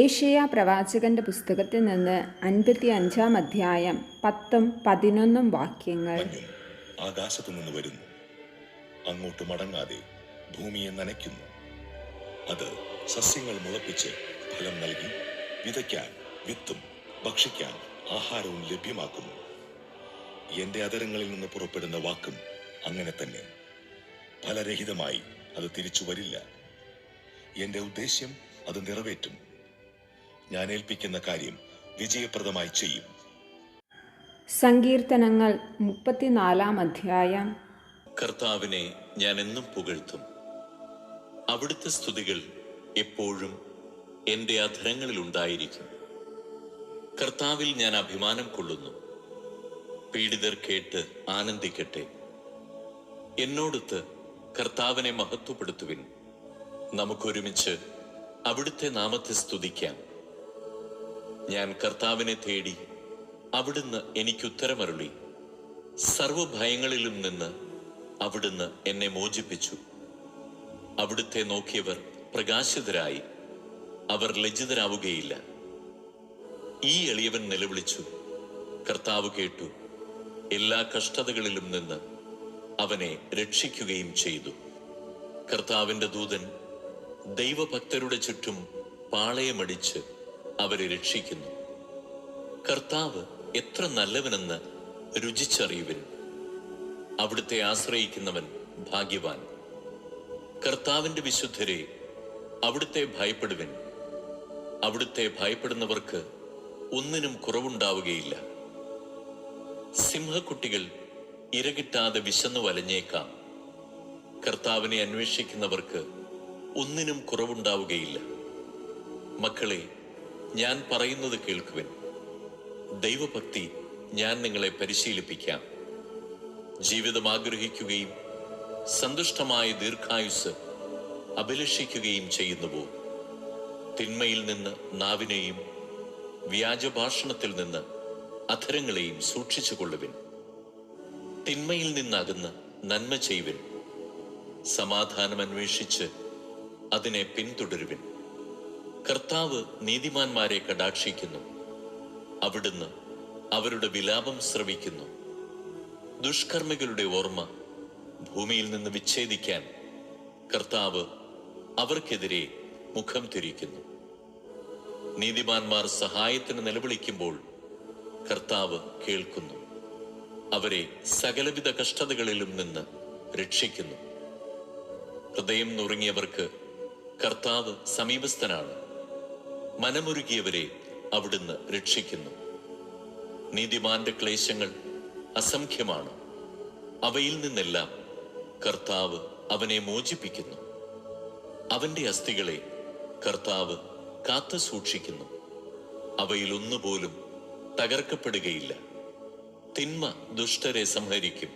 Asia പ്രവാചകന്റെ പുസ്തകത്തിൽ നിന്ന് അൻപത്തി അഞ്ചാം അധ്യായം പത്തും പതിനൊന്നും വാക്യങ്ങൾ. ആകാശത്തു നിന്ന് വരുന്നു. അങ്ങോട്ട് മടങ്ങാതെ ഭൂമിയെ നനയ്ക്കുന്നു. അത് സസ്യങ്ങൾ മുളപ്പിച്ച് ഫലം നൽകി വിതയ്ക്കാൻ വിത്തും ഭക്ഷിക്കാൻ ആഹാരവും ലഭ്യമാക്കുന്നു. എന്റെ അതരങ്ങളിൽ നിന്ന് പുറപ്പെടുന്ന വാക്കും അങ്ങനെ തന്നെ. ഫലരഹിതമായി അത് തിരിച്ചു വരില്ല. എന്റെ ഉദ്ദേശ്യം അത് നിറവേറ്റും. ഞാൻ ഏൽപ്പിക്കുന്ന കാര്യം വിജയപ്രദമായി ചെയ്യും. സങ്കീർത്തനങ്ങൾ മുപ്പത്തിനാലാം അധ്യായം. കർത്താവിനെ ഞാൻ എന്നും പുകഴ്ത്തും. അവിടുത്തെ സ്തുതികൾ എപ്പോഴും എന്റെ അധരങ്ങളിൽ ഉണ്ടായിരിക്കും. കർത്താവിൽ ഞാൻ അഭിമാനം കൊള്ളുന്നു. പീഡിതർ കേട്ട് ആനന്ദിക്കട്ടെ. എന്നോടൊത്ത് കർത്താവിനെ മഹത്വപ്പെടുത്തുവിൻ. നമുക്കൊരുമിച്ച് അവിടുത്തെ നാമത്തെ സ്തുതിക്കാം. ഞാൻ കർത്താവിനെ തേടി അവിടുന്ന് എനിക്ക് ഉത്തരമരുളി സർവഭയങ്ങളിലും നിന്ന് അവിടുന്ന് എന്നെ മോചിപ്പിച്ചു. അവിടുത്തെ നോക്കിയവർ പ്രകാശിതരായി. അവർ ലജ്ജിതരാവുകയില്ല. ഈ എളിയവൻ നിലവിളിച്ചു. കർത്താവ് കേട്ടു. എല്ലാ കഷ്ടതകളിലും നിന്ന് അവനെ രക്ഷിക്കുകയും ചെയ്തു. കർത്താവിന്റെ ദൂതൻ ദൈവഭക്തരുടെ ചുറ്റും പാളയമടിച്ച് അവരെ രക്ഷിക്കുന്നു. കർത്താവ് എത്ര നല്ലവനെന്ന് രുചിച്ചറിയുവിൻ. അവിടുത്തെ ആശ്രയിക്കുന്നവൻ ഭാഗ്യവാൻ. കർത്താവിന്റെ വിശുദ്ധരെ അവിടുത്തെ ഭയപ്പെടുവൻ. അവിടുത്തെ ഭയപ്പെടുന്നവർക്ക് ഒന്നിനും കുറവുണ്ടാവുകയില്ല. സിംഹക്കുട്ടികൾ ഇരകിട്ടാതെ വിശന്നു വലഞ്ഞേക്കാം. കർത്താവിനെ അന്വേഷിക്കുന്നവർക്ക് ഒന്നിനും കുറവുണ്ടാവുകയില്ല. മക്കളെ ഞാൻ പറയുന്നത് കേൾക്കുവിൻ. ദൈവഭക്തി ഞാൻ നിങ്ങളെ പരിശീലിപ്പിക്കാം. ജീവിതം ആഗ്രഹിക്കുകയും സന്തുഷ്ടമായ ദീർഘായുസ് അഭിലഷിക്കുകയും ചെയ്യുന്നുവോ? തിന്മയിൽ നിന്ന് നാവിനെയും വ്യാജഭാഷണത്തിൽ നിന്ന് അധരങ്ങളെയും സൂക്ഷിച്ചു കൊള്ളുവിൻ തിന്മയിൽ നിന്നകന്ന് നന്മ ചെയ്യുവിൻ. സമാധാനം അന്വേഷിച്ച് അതിനെ പിന്തുടരുവിൻ. കർത്താവ് നീതിമാന്മാരെ കടാക്ഷിക്കുന്നു. അവിടുന്ന് അവരുടെ വിലാപം ശ്രവിക്കുന്നു. ദുഷ്കർമ്മികളുടെ ഓർമ്മ ഭൂമിയിൽ നിന്ന് വിച്ഛേദിക്കാൻ കർത്താവ് അവർക്കെതിരെ മുഖം തിരിക്കുന്നു. നീതിമാന്മാർ സഹായത്തിന് നിലവിളിക്കുമ്പോൾ കർത്താവ് കേൾക്കുന്നു. അവരെ സകലവിധ കഷ്ടതകളിലും നിന്ന് രക്ഷിക്കുന്നു. ഹൃദയം നുറുങ്ങിയവർക്ക് കർത്താവ് സമീപസ്ഥനാണ്. മനമുരുകിയവരെ അവിടുന്ന് രക്ഷിക്കുന്നു. നീതിമാന്റെ ക്ലേശങ്ങൾ അസംഖ്യമാണ്. അവയിൽ നിന്നെല്ലാം കർത്താവ് അവനെ മോചിപ്പിക്കുന്നു. അവന്റെ അസ്ഥികളെ കർത്താവ് കാത്തു സൂക്ഷിക്കുന്നു. അവയിലൊന്നുപോലും തകർക്കപ്പെടുകയില്ല. തിന്മ ദുഷ്ടരെ സംഹരിക്കും.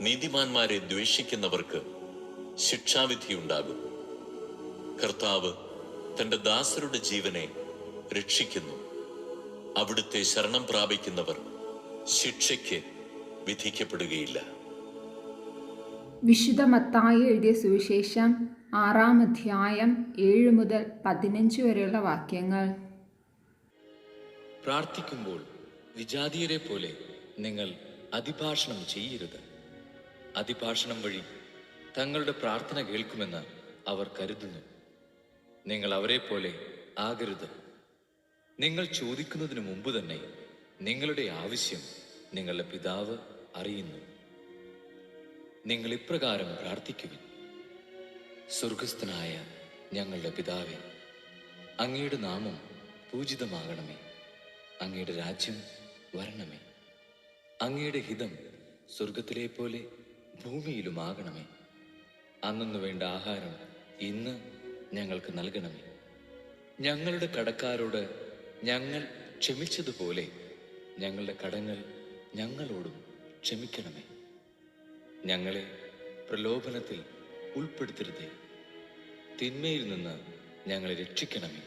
നീതിമാന്മാരെ ദ്വേഷിക്കുന്നവർക്ക് ശിക്ഷാവിധിയുണ്ടാകും. കർത്താവ് തന്റെ ദാസരുടെ ജീവനെ രക്ഷിക്കുന്നു. അവിടുത്തെ ശരണം പ്രാപിക്കുന്നവർ ശിക്ഷയ്ക്ക് വിധിക്കപ്പെടുകയില്ല. വിശുദ്ധ മത്തായി എഴുതിയ സുവിശേഷം ആറാം അധ്യായം ഏഴ് മുതൽ പതിനഞ്ച് വരെയുള്ള വാക്യങ്ങൾ. പ്രാർത്ഥിക്കുമ്പോൾ വിജാതീയരെ പോലെ നിങ്ങൾ അതിഭാഷണം ചെയ്യരുത്. അതിഭാഷണം വഴി തങ്ങളുടെ പ്രാർത്ഥന കേൾക്കുമെന്ന് അവർ കരുതുന്നു. നിങ്ങൾ അവരെ പോലെ ആകരുത്. നിങ്ങൾ ചോദിക്കുന്നതിന് മുമ്പ് തന്നെ നിങ്ങളുടെ ആവശ്യം നിങ്ങളുടെ പിതാവ് അറിയുന്നു. നിങ്ങൾ ഇപ്രകാരം പ്രാർത്ഥിക്കുവിൻ. സ്വർഗസ്ഥനായ ഞങ്ങളുടെ പിതാവെ അങ്ങയുടെ നാമം പൂജിതമാകണമേ. അങ്ങയുടെ രാജ്യം വരണമേ. അങ്ങയുടെ ഹിതം സ്വർഗത്തിലെ പോലെ ഭൂമിയിലുമാകണമേ. അന്നു വേണ്ട ആഹാരം ഇന്ന് ഞങ്ങൾക്ക് നൽകണമേ. ഞങ്ങളുടെ കടക്കാരോട് ഞങ്ങൾ ക്ഷമിച്ചതുപോലെ ഞങ്ങളുടെ കടങ്ങൾ ഞങ്ങളോടും ക്ഷമിക്കണമേ. ഞങ്ങളെ പ്രലോഭനത്തിൽ ഉൾപ്പെടുത്തരുതേ. തിന്മയിൽ നിന്ന് ഞങ്ങളെ രക്ഷിക്കണമേ.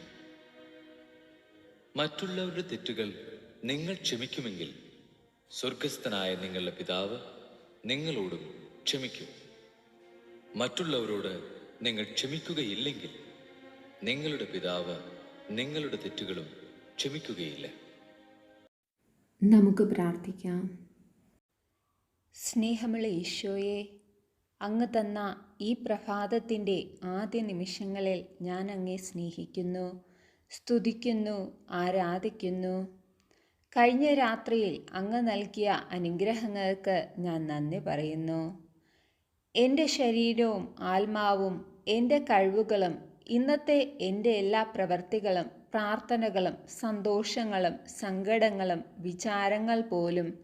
മറ്റുള്ളവരുടെ തെറ്റുകൾ നിങ്ങൾ ക്ഷമിക്കുമെങ്കിൽ സ്വർഗസ്ഥനായ നിങ്ങളുടെ പിതാവ് നിങ്ങളോടും ക്ഷമിക്കും. മറ്റുള്ളവരോട് നിങ്ങൾ ക്ഷമിക്കുകയില്ലെങ്കിൽ നിങ്ങളുടെ പിതാവ് നിങ്ങളുടെ തെറ്റുകളും ക്ഷമിക്കുകയില്ല. നമുക്ക് പ്രാർത്ഥിക്കാം. സ്നേഹമുള്ള ഈശോയെ അങ്ങ് തന്ന ഈ പ്രഭാതത്തിന്റെ ആദ്യ നിമിഷങ്ങളിൽ ഞാൻ അങ്ങേ സ്നേഹിക്കുന്നു സ്തുതിക്കുന്നു ആരാധിക്കുന്നു. കഴിഞ്ഞ രാത്രിയിൽ അങ്ങ് നൽകിയ അനുഗ്രഹങ്ങൾക്ക് ഞാൻ നന്ദി പറയുന്നു. എന്റെ ശരീരവും ആത്മാവും എന്റെ കഴിവുകളും ഇന്നത്തെ എന്റെ എല്ലാ പ്രവർത്തികളും പ്രാർത്ഥനകളും സന്തോഷങ്ങളും സങ്കടങ്ങളും വിചാരങ്ങൾ പോലും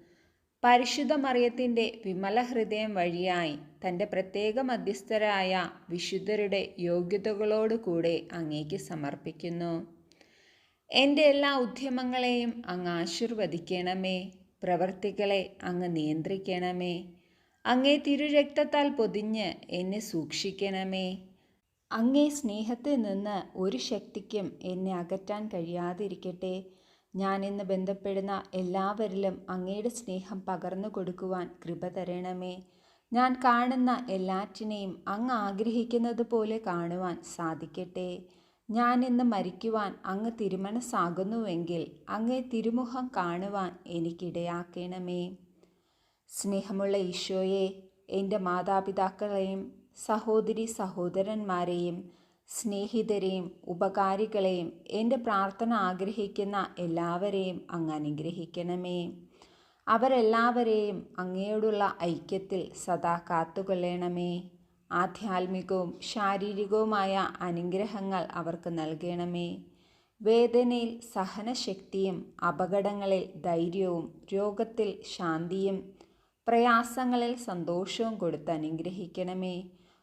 പരിശുദ്ധ മറിയത്തിന്റെ വിമല ഹൃദയം വഴിയായി തന്റെ പ്രത്യേക മധ്യസ്ഥരായ വിശുദ്ധരുടെ യോഗ്യതകളോടുകൂടെ അങ്ങേക്ക് സമർപ്പിക്കുന്നു. എന്റെ എല്ലാ ഉദ്യമങ്ങളെയും അങ്ങ് ആശീർവദിക്കണമേ. പ്രവർത്തികളെ അങ്ങ് നിയന്ത്രിക്കണമേ. അങ്ങേ തിരുരക്തത്താൽ പൊതിഞ്ഞ് എന്നെ സൂക്ഷിക്കണമേ. അങ്ങേ സ്നേഹത്തിൽ നിന്ന് ഒരു ശക്തിക്കും എന്നെ അകറ്റാൻ കഴിയാതിരിക്കട്ടെ. ഞാൻ ഇന്ന് ബന്ധപ്പെടുന്ന എല്ലാവരിലും അങ്ങയുടെ സ്നേഹം പകർന്നു കൊടുക്കുവാൻ കൃപ തരണമേ. ഞാൻ കാണുന്ന എല്ലാറ്റിനെയും അങ്ങ് ആഗ്രഹിക്കുന്നത് പോലെ കാണുവാൻ സാധിക്കട്ടെ. ഞാൻ ഇന്ന് മരിക്കുവാൻ അങ്ങ് തിരുമനസ്സാകുന്നുവെങ്കിൽ അങ്ങേ തിരുമുഖം കാണുവാൻ എനിക്കിടയാക്കണമേ. സ്നേഹമുള്ള ഈശോയെ എന്റെ മാതാപിതാക്കളെയും സഹോദരി സഹോദരന്മാരെയും സ്നേഹിതരെയും ഉപകാരികളെയും എന്റെ പ്രാർത്ഥന ആഗ്രഹിക്കുന്ന എല്ലാവരെയും അങ്ങ് അനുഗ്രഹിക്കണമേ. അവരെല്ലാവരെയും അങ്ങയോടുള്ള ഐക്യത്തിൽ സദാ കാത്തുകൊള്ളണമേ. ആധ്യാത്മികവും ശാരീരികവുമായ അനുഗ്രഹങ്ങൾ അവർക്ക് നൽകണമേ. വേദനയിൽ സഹനശക്തിയും അപകടങ്ങളിൽ ധൈര്യവും രോഗത്തിൽ ശാന്തിയും പ്രയാസങ്ങളിൽ സന്തോഷവും കൊടുത്ത് അനുഗ്രഹിക്കണമേ.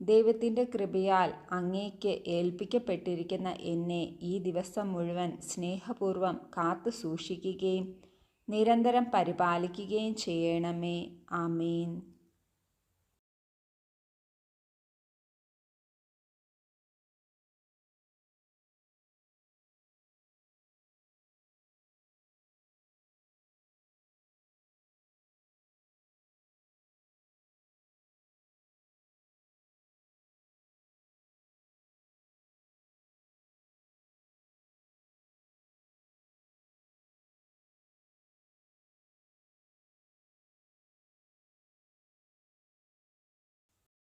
ദൈവത്തിന്റെ കൃപയാൽ അങ്ങേക്ക് ഏൽപ്പിക്കപ്പെട്ടിരിക്കുന്ന എന്നെ ഈ ദിവസം മുഴുവൻ സ്നേഹപൂർവം കാത്തു സൂക്ഷിക്കുകയും നിരന്തരം പരിപാലിക്കുകയും ചെയ്യണമേ. ആമീൻ.